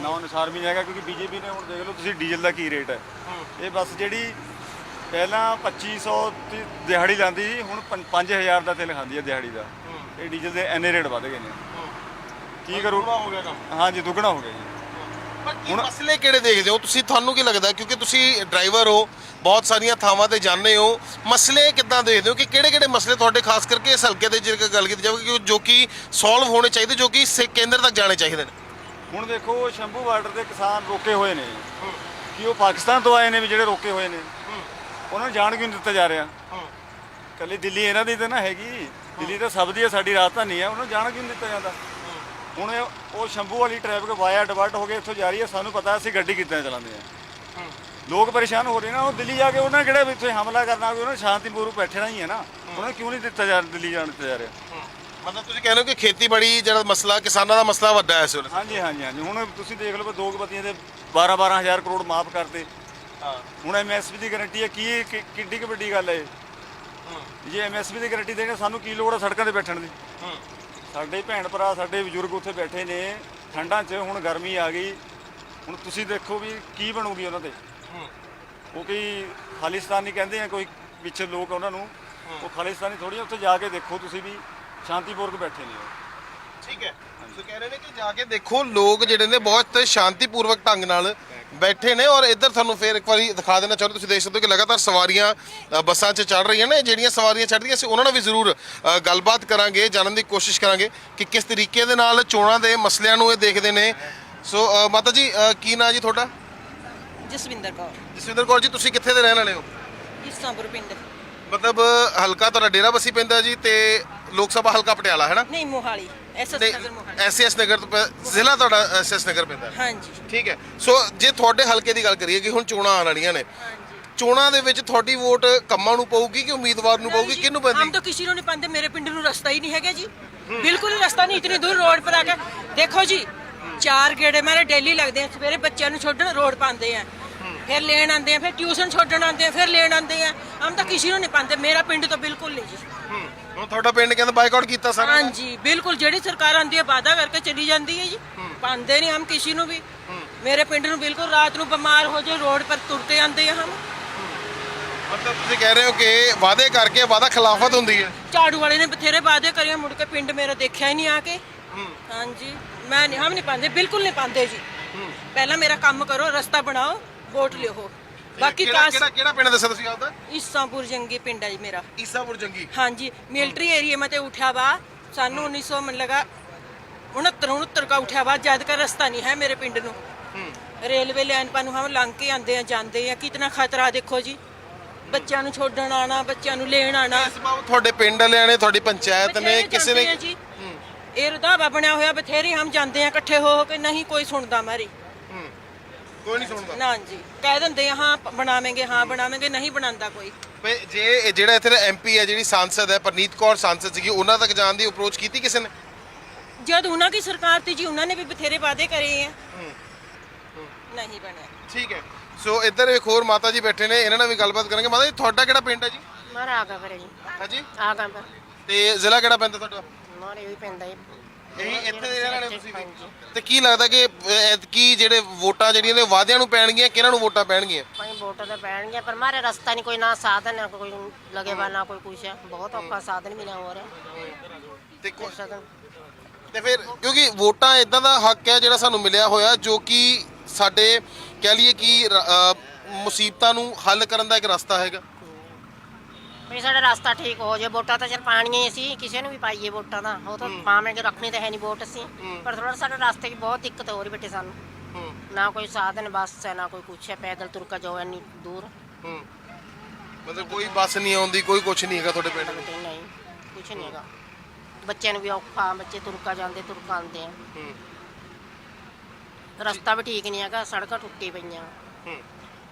ਨਾਂ ਅਨੁਸਾਰ ਵੀ ਨਹੀਂ ਹੈਗਾ ਕਿਉਂਕਿ ਬੀਜੇਪੀ ਨੇ ਹੁਣ ਦੇਖ ਲਓ ਤੁਸੀਂ ਡੀਜ਼ਲ ਦਾ ਕੀ ਰੇਟ ਹੈ। ਇਹ ਬੱਸ ਜਿਹੜੀ ਪਹਿਲਾਂ 2500 ਦੀ ਦਿਹਾੜੀ ਲਾਂਦੀ ਸੀ ਹੁਣ 5000 ਦਾ ਤੇਲ ਖਾਂਦੀ ਹੈ ਦਿਹਾੜੀ ਦਾ। ਇਹ ਡੀਜ਼ਲ ਦੇ ਐਨੇ ਰੇਟ ਵੱਧ ਗਏ ਨੇ। ਕੀ ਕਰੂ? ਹੋ ਗਿਆ ਕੰਮ। ਹਾਂਜੀ ਦੁੱਗਣਾ ਹੋ ਗਿਆ ਜੀ। ਕੀ ਮਸਲੇ ਕਿਹੜੇ ਦੇਖਦੇ ਹੋ? ਤੁਸੀਂ ਤੁਹਾਨੂੰ ਕੀ ਲੱਗਦਾ ਕਿਉਂਕਿ ਤੁਸੀਂ ਡਰਾਈਵਰ ਹੋ ਬਹੁਤ ਸਾਰੀਆਂ ਥਾਵਾਂ ਤੇ ਜਾਂਦੇ ਹੋ। ਮਸਲੇ ਕਿੱਦਾਂ ਦੇਖਦੇ ਹੋ ਕਿ ਕਿਹੜੇ ਕਿਹੜੇ ਮਸਲੇ ਤੁਹਾਡੇ ਖਾਸ ਕਰਕੇ ਇਸ ਹਲਕੇ ਦੇ ਜੇਕਰ ਗੱਲ ਕੀਤੀ ਜਾਵੇ ਕਿ ਜੋ ਕਿ ਸੋਲਵ ਹੋਣੇ ਚਾਹੀਦੇ, ਜੋ ਕਿ ਸੇ- ਕੇਂਦਰ ਤੱਕ ਜਾਣੇ ਚਾਹੀਦੇ ਨੇ? ਹੁਣ ਦੇਖੋ, ਸ਼ੰਭੂ ਬਾਰਡਰ ਦੇ ਕਿਸਾਨ ਰੋਕੇ ਹੋਏ ਨੇ। ਕਿ ਉਹ ਪਾਕਿਸਤਾਨ ਤੋਂ ਆਏ ਨੇ ਵੀ ਜਿਹੜੇ ਰੋਕੇ ਹੋਏ ਨੇ। ਉਹਨਾਂ ਨੂੰ ਜਾਣ ਕਿਉਂ ਨਹੀਂ ਦਿੱਤਾ ਜਾ ਰਿਹਾ? ਕੱਲੀ ਦਿੱਲੀ ਇਹਨਾਂ ਦੀ ਤਾਂ ਨਾ ਹੈਗੀ। ਦਿੱਲੀ ਤਾਂ ਸਭ ਦੀ ਹੈ, ਸਾਡੀ ਰਾਜਧਾਨੀ ਹੈ। ਉਹਨਾਂ ਨੂੰ ਜਾਣ ਕਿਉਂ ਨਹੀਂ ਦਿੱਤਾ ਜਾਂਦਾ? ਹੁਣ ਉਹ ਸ਼ੰਭੂ ਵਾਲੀ ਟ੍ਰੈਫਿਕ ਵਾਇਆ ਡਿਵਰਟ ਹੋ ਕੇ ਇੱਥੋਂ ਜਾ ਰਹੀ ਹੈ। ਸਾਨੂੰ ਪਤਾ ਅਸੀਂ ਗੱਡੀ ਕਿੱਦਾਂ ਚਲਾਉਂਦੇ ਆ ਲੋਕ ਪਰੇਸ਼ਾਨ ਹੋ ਰਹੇ ਨੇ ਉਹ ਦਿੱਲੀ ਜਾ ਕੇ ਉਹਨਾਂ ਕਿਹੜੇ ਵੀ ਇੱਥੇ ਹਮਲਾ ਕਰਨਾ ਉਹਨਾਂ ਨੇ ਸ਼ਾਂਤੀਪੂਰਵਕ ਬੈਠਣਾ ਹੀ ਹੈ ਨਾ। ਉਹਨਾਂ ਕਿਉਂ ਨਹੀਂ ਦਿੱਤਾ ਜਾ ਦਿੱਲੀ ਜਾਣ ਦਿੱਤਾ ਜਾ ਰਿਹਾ? ਮਤਲਬ ਤੁਸੀਂ ਕਹਿ ਰਹੇ ਹੋ ਕਿ ਖੇਤੀਬਾੜੀ ਜਿਹੜਾ ਮਸਲਾ ਕਿਸਾਨਾਂ ਦਾ ਮਸਲਾ ਵੱਡਾ ਹੈ ਇਸ ਵੇਲੇ। ਹਾਂਜੀ ਹਾਂਜੀ ਹਾਂਜੀ। ਹੁਣ ਤੁਸੀਂ ਦੇਖ ਲਓ ਦੋ ਕੁ ਬੱਤੀਆਂ ਦੇ 12 12000 ਕਰੋੜ ਮਾਫ ਕਰਤੇ। ਹੁਣ ਐਮਐਸਪੀ ਦੀ ਗਾਰੰਟੀ ਹੈ ਕੀ ਕਿ- ਕਿੱਡੀ ਕੁ ਵੱਡੀ ਗੱਲ ਹੈ ਇਹ? ਜੇ ਐਮਐਸਪੀ ਦੀ ਗਾਰੰਟੀ ਦੇਣੇ ਸਾਨੂੰ ਕੀ ਲੋੜ ਹੈ ਸੜਕਾਂ ਤੇ ਬੈਠਣ ਦੀ? ਸਾਡੇ ਭੈਣ ਭਰਾ ਸਾਡੇ ਬਜ਼ੁਰਗ ਉੱਥੇ ਬੈਠੇ ਨੇ ਠੰਡਾਂ 'ਚ ਹੁਣ ਗਰਮੀ ਆ ਗਈ। ਹੁਣ ਤੁਸੀਂ ਦੇਖੋ ਵੀ ਕੀ ਬਣੂਗੀ ਉਹਨਾਂ ਤੇ। ਉਹ ਖਾਲਿਸਤਾਨੀ ਕਹਿੰਦੇ ਆ ਕੋਈ ਪਿੱਛੇ ਲੋਕ ਉਹਨਾਂ ਨੂੰ ਉਹ ਖਾਲਿਸਤਾਨੀ ਥੋੜੀ ਉੱਥੇ ਜਾ ਕੇ ਦੇਖੋ ਤੁਸੀਂ ਵੀ ਸ਼ਾਂਤੀਪੂਰਵਕ ਬੈਠੇ ਨੇ ਉਹ। ਠੀਕ ਹੈ। ਸੋ ਕਹਿ ਰਹੇ ਨੇ ਕਿ ਜਾ ਕੇ ਦੇਖੋ ਲੋਕ ਜਿਹੜੇ ਨੇ ਬਹੁਤ ਸ਼ਾਂਤੀਪੂਰਵਕ ਢੰਗ ਨਾਲ ਬੈਠੇ ਨੇ ਔਰ ਇੱਧਰ ਤੁਹਾਨੂੰ ਫੇਰ ਇੱਕ ਵਾਰੀ ਦਿਖਾ ਦੇਣਾ ਚਾਹੁੰਦਾ ਤੁਸੀਂ ਦੇਖ ਸਕਦੇ ਹੋ ਕਿ ਲਗਾਤਾਰ ਸਵਾਰੀਆਂ ਅ, ਬੱਸਾਂ 'ਚ ਚੜ ਰਹੀਆਂ ਨੇ। ਜਿਹੜੀਆਂ ਸਵਾਰੀਆਂ ਚੜ੍ਹਦੀਆਂ ਸੀ ਉਹਨਾਂ ਨਾਲ ਵੀ ਜ਼ਰੂਰ ਅ, ਗੱਲਬਾਤ ਕਰਾਂਗੇ ਜਾਣਨ ਦੀ ਕੋਸ਼ਿਸ਼ ਕਰਾਂਗੇ ਕਿ ਕਿਸ ਤਰੀਕੇ ਦੇ ਨਾਲ ਚੋਣਾਂ ਦੇ ਮਸਲਿਆਂ ਨੂੰ ਇਹ ਦੇਖਦੇ ਨੇ। ਸੋ ਅ, ਮਾਤਾ ਜੀ ਅ, ਕੀ ਨਾਂ ਜੀ ਤੁਹਾਡਾ? ਜਸਵਿੰਦਰ ਕੌਰ। ਜਸਵਿੰਦਰ ਕੌਰ ਜੀ ਤੁਸੀਂ ਕਿੱਥੇ ਦੇ ਰਹਿਣ ਵਾਲੇ ਹੋ? ਇਸਲਾਮਪੁਰ ਪਿੰਡ। ਮਤਲਬ ਹਲਕਾ ਤੁਹਾਡਾ ਡੇਰਾ ਬਸੀ ਪੈਂਦਾ ਜੀ ਤੇ ਲੋਕ ਸਭਾ ਹਲਕਾ ਪਟਿਆਲਾ ਹੈ ਨਾ? ਨਹੀਂ ਮੋਹਾਲੀ। ਐਸਐਸ ਨਗਰ ਮੋਹਾਲੀ। ਐਸਐਸ ਨਗਰ ਤੋਂ ਪ- ਜ਼ਿਲ੍ਹਾ ਤੁਹਾਡਾ ਐਸਐਸ ਨਗਰ ਪੈਂਦਾ। ਹਾਂਜੀ। ਠੀਕ ਹੈ। ਸੋ ਜੇ ਤੁਹਾਡੇ ਹਲਕੇ ਦੀ ਗੱਲ ਕਰੀਏ ਕਿ ਹੁਣ ਚੋਣਾਂ ਆਉਣ ਵਾਲੀਆਂ ਨੇ ਚੋਣਾਂ ਦੇ ਵਿੱਚ ਤੁਹਾਡੀ ਵੋਟ ਕੰਮਾਂ ਨੂੰ ਪਊਗੀ ਕਿ ਉਮੀਦਵਾਰ ਨੂੰ ਪਊਗੀ? ਕਿਹਨੂੰ ਹਮ ਪੈਂਦੀ ਤਾਂ ਕਿਸੇ ਨੂੰ ਨਹੀਂ ਪਾਉਂਦੇ ਮੇਰੇ ਪਿੰਡ ਨੂੰ ਰਸਤਾ ਹੀ ਨਹੀਂ ਹੈਗਾ ਜੀ। ਬਿਲਕੁਲ ਹੀ ਰਸਤਾ ਨਹੀਂ ਇਤਨੀ ਦੂਰ ਰੋਡ ਪਰ ਆ ਕੇ। ਦੇਖੋ ਜੀ ਚਾਰ ਗੇੜੇ ਮੇਰੇ ਡੇਲੀ ਲੱਗਦੇ ਆ। ਸਵੇਰੇ ਬੱਚਿਆਂ ਨੂੰ ਛੱਡਣ ਰੋਡ ਪਾਉਂਦੇ ਆ। ਫਿਰ ਲੈਣ ਆਉਂਦੇ ਆ ਫਿਰ ਟਿਊਸ਼ਨ ਛੱਡਣ ਆਉਂਦੇ ਆ ਫਿਰ ਲੈਣ ਆਉਂਦੇ ਆ। ਹਮ ਤਾਂ ਕਿਸੇ ਨੂੰ ਨਹੀਂ ਪਾਉਂਦੇ। ਮੇਰਾ ਪਿੰਡ ਤਾਂ ਬਿਲਕੁਲ ਨਹੀਂ ਜੀ। ਹੁਣ ਤੁਹਾਡਾ ਪਿੰਡ ਕਹਿੰਦਾ ਬਾਈਕਾਟ ਕੀਤਾ ਸਾਰਾ ਹਾਂਜੀ ਬਿਲਕੁਲ। ਜਿਹੜੀ ਸਰਕਾਰ ਆਉਂਦੀ ਹੈ ਵਾਅਦਾ ਕਰਕੇ ਚਲੀ ਜਾਂਦੀ ਹੈ ਜੀ। ਪਾਉਂਦੇ ਨਹੀਂ ਹਮ ਕਿਸੇ ਨੂੰ ਵੀ। ਮੇਰੇ ਪਿੰਡ ਨੂੰ ਬਿਲਕੁਲ ਰਾਤ ਨੂੰ ਬਿਮਾਰ ਹੋ ਜਾਏ ਰੋਡ ਪਰ ਤੁਰਤੇ ਆਉਂਦੇ ਆ ਹਮ। ਮਤਲਬ ਤੁਸੀਂ ਕਹਿ ਰਹੇ ਹੋ ਕਿ ਵਾਅਦੇ ਕਰਕੇ ਵਾਅਦਾ ਖਿਲਾਫਤ ਹੁੰਦੀ ਹੈ? ਝਾੜੂ ਵਾਲੇ ਨੇ ਬਥੇਰੇ ਵਾਅਦੇ ਕਰੇ ਮੁੜ ਕੇ ਪਿੰਡ ਮੇਰਾ ਦੇਖਿਆ ਹੀ ਨਹੀਂ ਆ ਕੇ। ਹਾਂਜੀ। ਮੈਂ ਨਹੀਂ ਹਮ ਨਹੀਂ ਪਾਉਂਦੇ ਬਿਲਕੁਲ ਨਹੀਂ ਪਾਉਂਦੇ ਜੀ। ਪਹਿਲਾਂ ਮੇਰਾ ਕੰਮ ਕਰੋ ਰਸਤਾ ਬਣਾਓ ਵੋਟ ਲਿਓ। ਬਾਕੀ ਕਿਹੜਾ ਕਿਹੜਾ- ਕਿਹੜਾ ਪਿੰਡ ਦੱਸਿਆ ਤੁਸੀਂ ਆਪਦਾ? ਇਸਾਪੁਰ ਜੰਗੀ ਪਿੰਡ ਹੈ ਜੀ ਮੇਰਾ। ਈਸਾਪੁਰ ਜੰਗੀ। ਹਾਂਜੀ ਮਿਲਟਰੀ ਏਰੀਆ ਮੈਂ ਤੇ ਉਠਿਆ ਵਾ। ਸਾਨੂੰ 1900 ਮਨ ਲਗਾ 69 69 ਕਾ ਉਠਿਆ ਵਾ। ਜਦ ਕਾ ਰਸਤਾ ਨਹੀਂ ਹੈ ਮੇਰੇ ਪਿੰਡ ਨੂੰ। ਰੇਲਵੇ ਲਾਈਨ ਪਾ ਨੂੰ ਹਮ ਲੰਘ ਕੇ ਆਂਦੇ ਆ ਜਾਂਦੇ ਆ। ਕਿਤਨਾ ਖਤਰਾ ਦੇਖੋ ਜੀ। ਬੱਚਿਆਂ ਨੂੰ ਛੋੜਨ ਆਣਾ ਬੱਚਿਆਂ ਨੂੰ ਲੈਣ ਆਣਾ ਤੁਹਾਡੇ ਪਿੰਡ ਵਾਲਿਆਂ ਤੁਹਾਡੀ ਪੰਚਾਇਤ ਨੇ ਕਿਸੇ ਨੇ ਇਹ ਰਦਾਵਾ ਬਣਿਆ ਹੋਇਆ ਬਥੇਰੇ ਹਮ ਜਾਂਦੇ ਆ ਇਕੱਠੇ ਹੋ ਹੋ ਕੇ ਨਹੀਂ ਕੋਈ ਸੁਣਦਾ ਮਾਰੀ। ਕੋਈ ਨਹੀਂ ਸੁਣਦਾ। ਨਾ ਜੀ ਕਹਿ ਦਿੰਦੇ ਆ ਹਾਂ ਪ- ਬਣਾਵਾਂਗੇ ਹਾਂ ਬਣਾਵਾਂਗੇ ਨਹੀਂ ਬਣਾਉਂਦਾ ਕੋਈ। ਜੇ ਇਹ ਜਿਹੜਾ ਇੱਥੇ ਦਾ ਐਮਪੀ ਹੈ ਜਿਹੜੀ ਸਾਂਸਦ ਹੈ ਪਰਨੀਤ ਕੌਰ ਸਾਂਸਦ ਸੀਗੀ ਉਹਨਾਂ ਤੱਕ ਜਾਣ ਦੀ ਅਪਰੋਚ ਕੀਤੀ ਕਿਸੇ ਨੇ? ਜਦ ਉਹਨਾਂ ਦੀ ਸਰਕਾਰ ਤੇ ਜੀ ਉਹਨਾਂ ਨੇ ਵੀ ਬਥੇਰੇ ਵਾਅਦੇ ਕਰੇ ਆ। ਨਹੀਂ ਬਣਿਆ। ਠੀਕ ਹੈ। ਸੋ ਇੱਧਰ ਇੱਕ ਹੋਰ ਮਾਤਾ ਜੀ ਬੈਠੇ ਨੇ ਇਹਨਾਂ ਨਾਲ ਵੀ ਗੱਲਬਾਤ ਕਰਾਂਗੇ। ਮਾਤਾ ਜੀ ਤੁਹਾਡਾ ਕਿਹੜਾ ਪਿੰਡ ਹੈ ਜੀ? ਮਾਰਾ ਆਗਾ ਫਿਰ ਜੀ। ਹਾਂਜੀ। ਆਗਾ ਪਰ ਤੇ ਜ਼ਿਲ੍ਹਾ ਕਿਹੜਾ ਪੈਂਦਾ ਤੁਹਾਡਾ? ਮਾਰੇ ਵੀ ਪੈਂਦਾ ਜੀ ਇਹੀ ਇੱਥੇ ਦੇ ਰਹਿਣ ਵਾਲੇ ਤੁਸੀਂ ਵੀ। ਤੇ ਕੀ ਲੱਗਦਾ ਕਿ ਕੀ ਜਿਹੜੇ ਵੋਟਾਂ ਜਿਹੜੀਆਂ ਨੇ ਵਾਅਦਿਆਂ ਨੂੰ ਪੈਣਗੀਆਂ ਕਿਹਨਾਂ ਨੂੰ ਵੋਟਾਂ ਪੈਣਗੀਆਂ? ਭਾਈ ਵੋਟ ਤਾਂ ਪੈਣਗੇ ਪਰ ਮਾਰੇ ਰਸਤਾ ਨਹੀਂ ਕੋਈ ਨਾ ਸਾਧਨ ਨਾ ਕੋਈ ਲਗੇ ਵਾ ਨਾ ਕੋਈ ਕੁਛ ਹੈ ਬਹੁਤ ਔਖਾ ਸਾਧਨ ਮਿਲਿਆ ਹੋ ਰਿਹਾ। ਤੇ ਕੋ- ਸਾਧਨ ਤੇ ਫਿਰ ਕਿਉਂਕਿ ਵੋਟਾਂ ਇਦਾਂ ਦਾ ਹੱਕ ਹੈ ਜਿਹੜਾ ਸਾਨੂੰ ਮਿਲਿਆ ਹੋਇਆ ਜੋ ਕਿ ਸਾਡੇ ਕਹਿ ਲਈਏ ਕਿ ਰ- ਅ, ਮੁਸੀਬਤਾਂ ਨੂੰ ਹੱਲ ਕਰਨ ਦਾ ਇੱਕ ਰਸਤਾ ਹੈਗਾ। ਵੀ ਸਾਡਾ ਰਸਤਾ ਠੀਕ ਹੋ ਜੇ ਵੋਟਾਂ ਤਾਂ ਚਲ ਪਾਣੀਆਂ ਹੀ ਅਸੀਂ ਕਿਸੇ ਨੂੰ ਵੀ ਪਾਈਏ ਵੋਟਾਂ ਤਾਂ। ਉਹ ਤਾਂ ਪਾਵਾਂਗੇ ਰੱਖਣੀ ਤਾਂ ਹੈ ਨਹੀਂ ਵੋਟ ਅਸੀਂ। ਪਰ ਥੋੜਾ ਸਾਡੇ ਰਸਤੇ 'ਚ ਬਹੁਤ ਦਿੱਕਤ ਹੋ ਰਹੀ ਬੇਟੇ ਸਾਨੂੰ। ਨਾ ਕੋਈ ਸਾਧਨ ਬੱਸ ਹੈ ਨਾ ਕੋਈ ਕੁਛ ਹੈ ਪੈਦਲ ਤੁਰਕਾ ਜਾਓ ਇੰਨੀ ਦੂਰ। ਮਤਲਬ ਕੋਈ ਬੱਸ ਨਹੀਂ ਆਉਂਦੀ ਕੋਈ ਕੁਝ ਨਹੀਂ ਹੈਗਾ ਤੁਹਾਡੇ ਪਿੰਡ ਨੂੰ ਨਹੀਂ ਕੁਛ ਨਹੀਂ ਹੈਗਾ। ਬੱਚਿਆਂ ਨੂੰ ਵੀ ਔਖਾ ਬੱਚੇ ਤੁਰਕਾ ਜਾਂਦੇ ਤੁਰਕਾ ਆਉਂਦੇ ਆ। ਰਸਤਾ ਵੀ ਠੀਕ ਨਹੀਂ ਹੈਗਾ ਸੜਕਾਂ ਟੁੱਟੀ ਪਈਆਂ।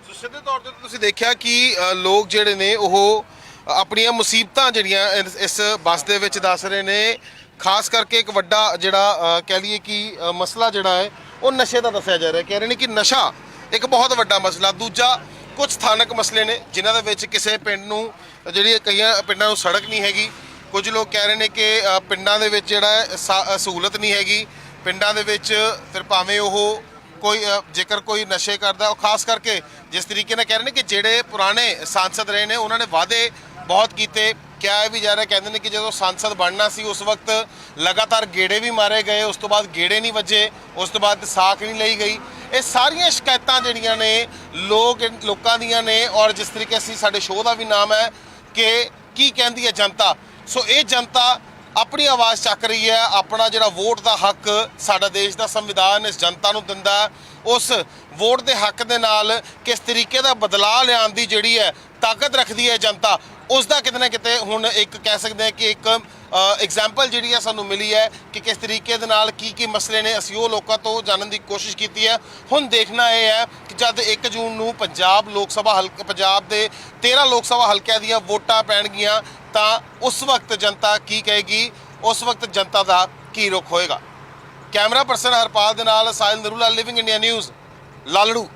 ਸੋ ਸਿੱਧੇ ਤੌਰ ਤੇ ਤੁਸੀਂ ਦੇਖਿਆ ਕਿ ਲੋਕ ਜਿਹੜੇ ਨੇ ਉਹ ਆਪਣੀਆਂ ਮੁਸੀਬਤਾਂ ਜਿਹੜੀਆਂ ਇਸ- ਇਸ ਬੱਸ ਦੇ ਵਿੱਚ ਦੱਸ ਰਹੇ ਨੇ ਖਾਸ ਕਰਕੇ ਇੱਕ ਵੱਡਾ ਜਿਹੜਾ ਅ, ਕਹਿ ਲਈਏ ਕਿ ਅ, ਮਸਲਾ ਜਿਹੜਾ ਹੈ ਉਹ ਨਸ਼ੇ ਦਾ ਦੱਸਿਆ ਜਾ ਰਿਹਾ। ਕਹਿ ਰਹੇ ਨੇ ਕਿ ਨਸ਼ਾ ਇੱਕ ਬਹੁਤ ਵੱਡਾ ਮਸਲਾ। ਦੂਜਾ ਕੁਝ ਸਥਾਨਕ ਮਸਲੇ ਨੇ ਜਿਨ੍ਹਾਂ ਦੇ ਵਿੱਚ ਕਿਸੇ ਪਿੰਡ ਨੂੰ ਜਿਹੜੀ ਕਈਆਂ ਪਿੰਡਾਂ ਨੂੰ ਸੜਕ ਨਹੀਂ ਹੈਗੀ। ਕੁਝ ਲੋਕ ਕਹਿ ਰਹੇ ਨੇ ਕਿ ਅ, ਪਿੰਡਾਂ ਦੇ ਵਿੱਚ ਜਿਹੜਾ ਹੈ ਸਾ- ਅ, ਸਹੂਲਤ ਨਹੀਂ ਹੈਗੀ। ਪਿੰਡਾਂ ਦੇ ਵਿੱਚ ਫਿਰ ਭਾਵੇਂ ਉਹ ਕੋਈ ਅ, ਜੇਕਰ ਕੋਈ ਨਸ਼ੇ ਕਰਦਾ ਉਹ ਖਾਸ ਕਰਕੇ ਜਿਸ ਤਰੀਕੇ ਨਾਲ ਕਹਿ ਰਹੇ ਨੇ ਕਿ ਜਿਹੜੇ ਪੁਰਾਣੇ ਸਾਂਸਦ ਰਹੇ ਨੇ ਉਹਨਾਂ ਨੇ ਵਾਅਦੇ ਬਹੁਤ ਕੀਤੇ। ਕਿਹਾ ਇਹ ਵੀ ਜਾ ਰਿਹਾ, ਕਹਿੰਦੇ ਨੇ ਕਿ ਜਦੋਂ ਸੰਸਦ ਬਣਨਾ ਸੀ, ਉਸ ਵਕਤ ਲਗਾਤਾਰ ਗੇੜੇ ਵੀ ਮਾਰੇ ਗਏ, ਉਸ ਤੋਂ ਬਾਅਦ ਗੇੜੇ ਨਹੀਂ ਵੱਜੇ, ਉਸ ਤੋਂ ਬਾਅਦ ਸਾਖ ਨਹੀਂ ਲਈ ਗਈ। ਇਹ ਸਾਰੀਆਂ ਸ਼ਿਕਾਇਤਾਂ ਜਿਹੜੀਆਂ ਨੇ, ਲੋਕ ਲੋਕਾਂ ਦੀਆਂ ਨੇ, ਔਰ ਜਿਸ ਤਰੀਕੇ ਅਸੀਂ ਸਾਡੇ ਸ਼ੋਅ ਦਾ ਵੀ ਨਾਮ ਹੈ ਕਿ ਕੀ ਕਹਿੰਦੀ ਹੈ ਜਨਤਾ। ਸੋ ਇਹ ਜਨਤਾ ਆਪਣੀ ਆਵਾਜ਼ ਚੱਕ ਰਹੀ ਹੈ, ਆਪਣਾ ਜਿਹੜਾ ਵੋਟ ਦਾ ਹੱਕ ਸਾਡਾ ਦੇਸ਼ ਦਾ ਸੰਵਿਧਾਨ ਇਸ ਜਨਤਾ ਨੂੰ ਦਿੰਦਾ ਉਸ ਵੋਟ ਦੇ ਹੱਕ ਦੇ ਨਾਲ ਕਿਸ ਤਰੀਕੇ ਦਾ ਬਦਲਾਅ ਲਿਆਉਣ ਦੀ ਜਿਹੜੀ ਹੈ ਤਾਕਤ ਰੱਖਦੀ ਹੈ ਜਨਤਾ, ਉਸ ਦਾ ਕਿਤੇ ਨਾ ਕਿਤੇ ਹੁਣ ਇੱਕ ਕਹਿ ਸਕਦੇ ਹਾਂ ਕਿ ਇੱਕ ਐਗਜ਼ਾਮਪਲ ਜਿਹੜੀ ਹੈ ਸਾਨੂੰ ਮਿਲੀ ਹੈ ਕਿ ਕਿਸ ਤਰੀਕੇ ਦੇ ਨਾਲ ਕੀ ਕੀ ਮਸਲੇ ਨੇ ਅਸੀਂ ਉਹ ਲੋਕਾਂ ਤੋਂ ਜਾਣਨ ਦੀ ਕੋਸ਼ਿਸ਼ ਕੀਤੀ ਹੈ। ਹੁਣ ਦੇਖਣਾ ਇਹ ਹੈ ਕਿ ਜਦ 1 ਜੂਨ ਨੂੰ ਪੰਜਾਬ ਲੋਕ ਸਭਾ ਹਲਕਾ ਪੰਜਾਬ ਦੇ 13 ਲੋਕ ਸਭਾ ਹਲਕਿਆਂ ਦੀਆਂ ਵੋਟਾਂ ਪੈਣਗੀਆਂ, ਤਾਂ ਉਸ ਵਕਤ ਜਨਤਾ ਕੀ ਕਹੇਗੀ? ਉਸ ਵਕਤ ਜਨਤਾ ਦਾ ਕੀ ਰੁਖ ਹੋਏਗਾ? ਕੈਮਰਾ ਪਰਸਨ ਹਰਪਾਲ ਦੇ ਨਾਲ Sahil Narula living India news Lalru